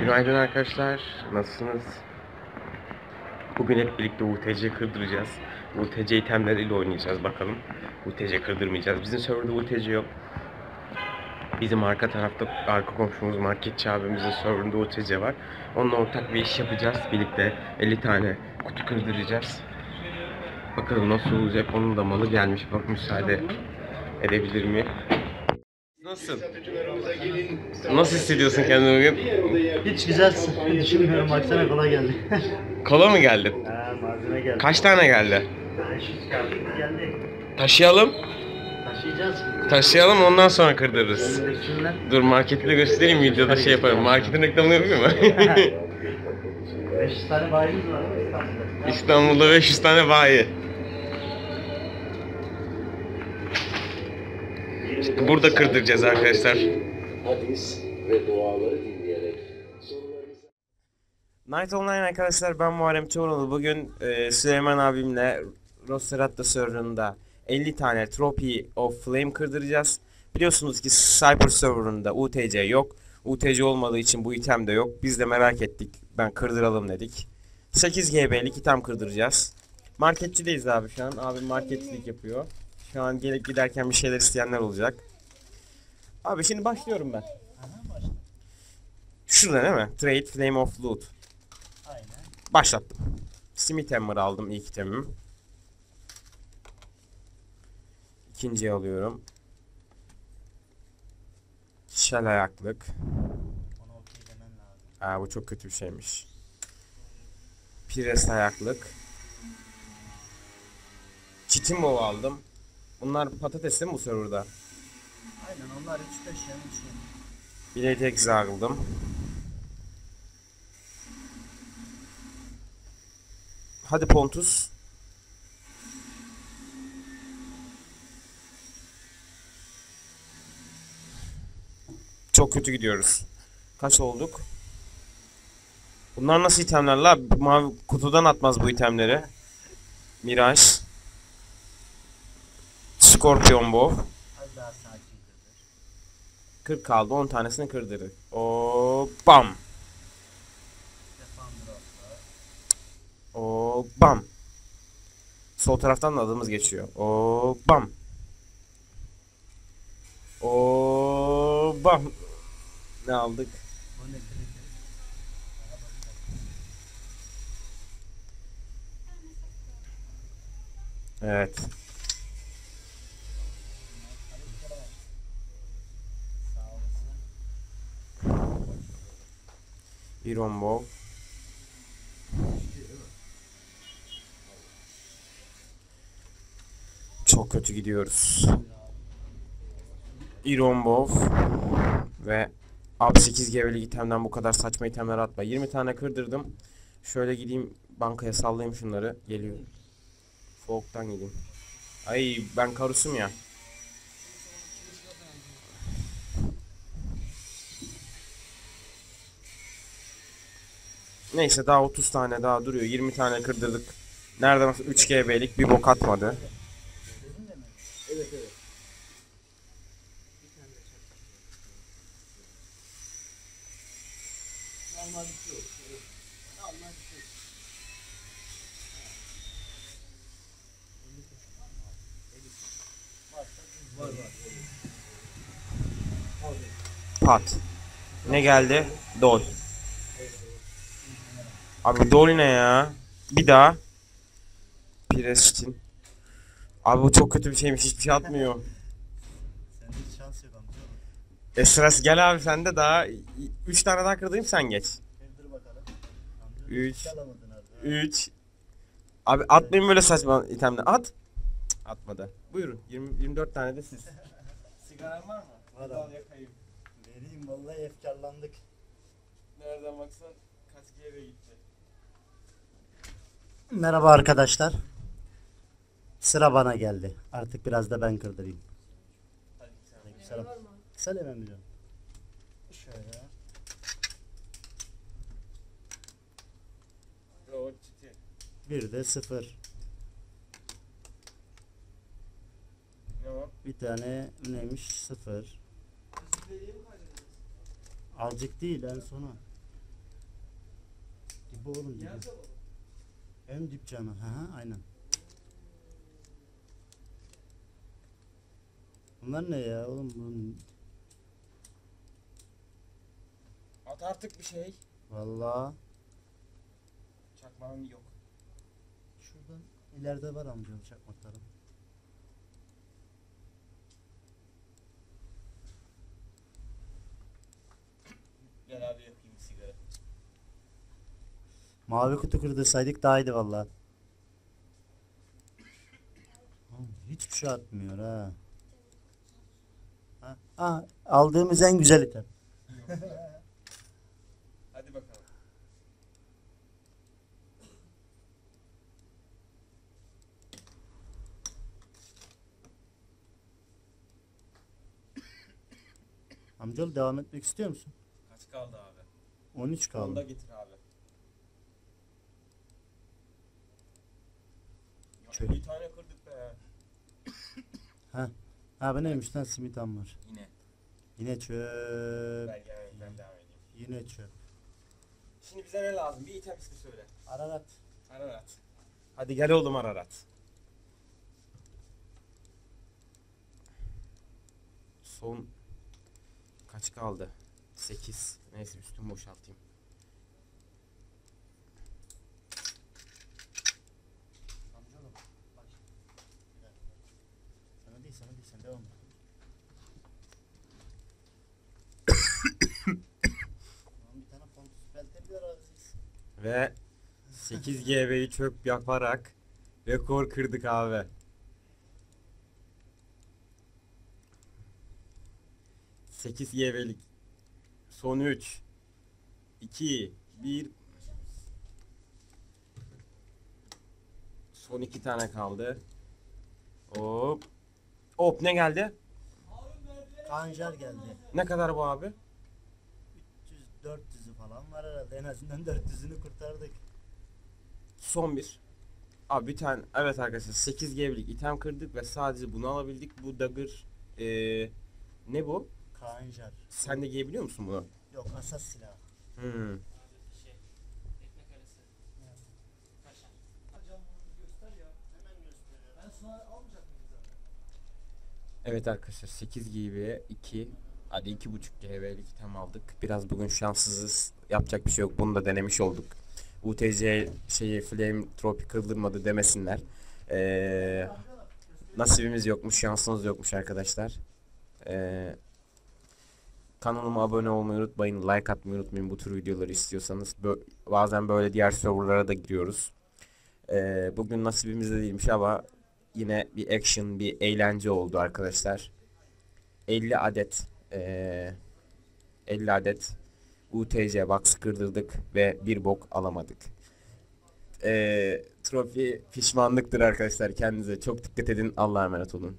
Günaydın arkadaşlar. Nasılsınız? Bugün hep birlikte UTC kırdıracağız. UTC itemleriyle oynayacağız bakalım. UTC kırdırmayacağız. Bizim serverda UTC yok. Bizim arka tarafta arka komşumuz marketçi abimizin serverında UTC var. Onunla ortak bir iş yapacağız. Birlikte 50 tane kutu kırdıracağız. Bakalım nasıl olacak. Onun da malı gelmiş. Bak müsaade edebilir mi? Nasıl? Nasıl hissediyorsun kendini bugün? Hiç güzel düşünmüyorum baksana kolay geldi. Kola mı geldi? ha malzeme geldi. Kaç tane geldi? 500 kağıt geldi. Taşıyalım. Taşıyacağız. Taşıyalım ondan sonra kırdırırız. Dur marketi de göstereyim videoda şey yaparım. Marketin reklamını yapayım mı? 500 tane bayimiz var İstanbul'da. İstanbul'da 500 tane bayi. İşte burada kırdıracağız arkadaşlar. hadis ve duaları Night Online arkadaşlar ben Muharrem Çoğunoğlu. Bugün e, Süleyman abimle Roseratta serverında 50 tane Trophy of Flame kırdıracağız. Biliyorsunuz ki Cyber serverında UTC yok. UTC olmadığı için bu item de yok. Biz de merak ettik. Ben kırdıralım dedik. 8 GB'lik item kırdıracağız. Marketçideyiz abi şu an. Abim marketçilik yapıyor. Şu an gelip giderken bir şeyler isteyenler olacak. Abi şimdi başlıyorum ben. Şurada değil mi? Trade Flame of Loot. Aynen. Başlattım. Smith Hammer aldım ilk itemim. İkinciyi alıyorum. Şel ayaklık. Aa bu çok kötü bir şeymiş. Pires ayaklık. Chitimbo aldım. Bunlar patates değil mi bu serverda? Aynen onlar 3-5 yani bir şey. Bileti egzi aldım. Hadi Pontus. Çok kötü gidiyoruz. Kaç olduk? Bunlar nasıl itemler la? Mavi kutudan atmaz bu itemleri. Mirage. Scorpion kırdır. 40 kaldı 10 tanesini kırdırdık. O bam. O bam. Sol taraftan da adımız geçiyor. O bam. O bam. Ne aldık? Bu? Evet. Iron Bow. Çok kötü gidiyoruz. Iron ve Ab 8 gevelik itemden bu kadar saçma itemler atma. 20 tane kırdırdım. Şöyle gideyim bankaya sallayayım şunları. Geliyor. Soğuktan gideyim. Ay ben karusum ya. Neyse daha 30 tane daha duruyor. 20 tane kırdırdık. Nereden 3 GB'lik bir bok atmadı. Pat. Ne geldi? Dol. Abi dol ne ya? Bir daha. Prestin. Abi bu çok kötü bir şeymiş. Hiçbir şey atmıyor. Sende hiç şans yok amca. Esras gel abi sen de daha 3 tane daha kırdayım sen geç. Bakalım. Amca Üç. abi. 3 Abi atmayın böyle saçma itemle. At. Cık, Atmadı. Buyurun. 20 24 tane de siz. Sigaran var mı? Var abi. Vereyim vallahi efkarlandık. Nereden baksan kaç kere gitti. Merhaba arkadaşlar. Sıra bana geldi. Artık biraz da ben kırdırayım. Selam. Selam emmiyorum. Şöyle. Bir de sıfır. Ne o? Bir tane neymiş? Sıfır. Azıcık değil en sonu. Dibi oğlum dibi. En dip canı. Hı hı aynen. Bunlar ne ya oğlum bunun At artık bir şey. Vallahi Çakmağım yok. şuradan ileride var amcaoğlu çakmaklarım. Gel abi yakayım bir sigara. Mavi kutu kırdırsaydık daha iyiydi. Oğlum Hiçbir şey atmıyor ha. Ha, ha, aldığımız en güzel item. Hadi bakalım. Amcaoğlu devam etmek istiyor musun? Kaç kaldı abi? 13 Onu da kaldı. getir abi. Şöyle. Bir tane kırdık be. Ha. Bu neymiş lan simit var. Yine. Yine çöp. Ben gelmeyeyim ben devam edeyim. Yine çöp. Şimdi bize ne lazım? Bir item ismi söyle. Ararat. Ararat. Hadi gel oğlum Ararat. Son kaç kaldı? 8. Neyse üstümü boşaltayım. Amcaoğlu bak. Bir dakika. Sana değil sana değil sen devam et. Lan bir tane pontus pelter ararız. Ve 8 GB'yi çöp yaparak rekor kırdık abi. 8 GB'lik son 3 2 1 Son 2 tane kaldı. Hop. Hop ne geldi? Kanjar geldi. Ne kadar bu abi? 300 400'ü falan var herhalde. En azından 400'ünü kurtardık. Son bir. Abi bir tane evet arkadaşlar 8 GB'lik item kırdık ve sadece bunu alabildik. Bu dagger eee, ne bu? Kanjar. Sen de giyebiliyor musun bunu? Yok asas silah. Hmm. Evet arkadaşlar 8 GB 2 hadi 2.5 GB'lik item aldık. Biraz bugün şanssızız. Yapacak bir şey yok. Bunu da denemiş olduk. UTC şeyi Flame Tropi kırdırmadı demesinler. Ee, nasibimiz yokmuş, şansımız yokmuş arkadaşlar. Ee, kanalıma abone olmayı unutmayın. Like atmayı unutmayın bu tür videoları istiyorsanız. Bö- bazen böyle diğer serverlara da giriyoruz. Ee, bugün nasibimizde değilmiş ama yine bir action, bir eğlence oldu arkadaşlar. 50 adet eee 50 adet UTC box kırdırdık ve bir bok alamadık. Eee trofi pişmanlıktır arkadaşlar. Kendinize çok dikkat edin. Allah'a emanet olun.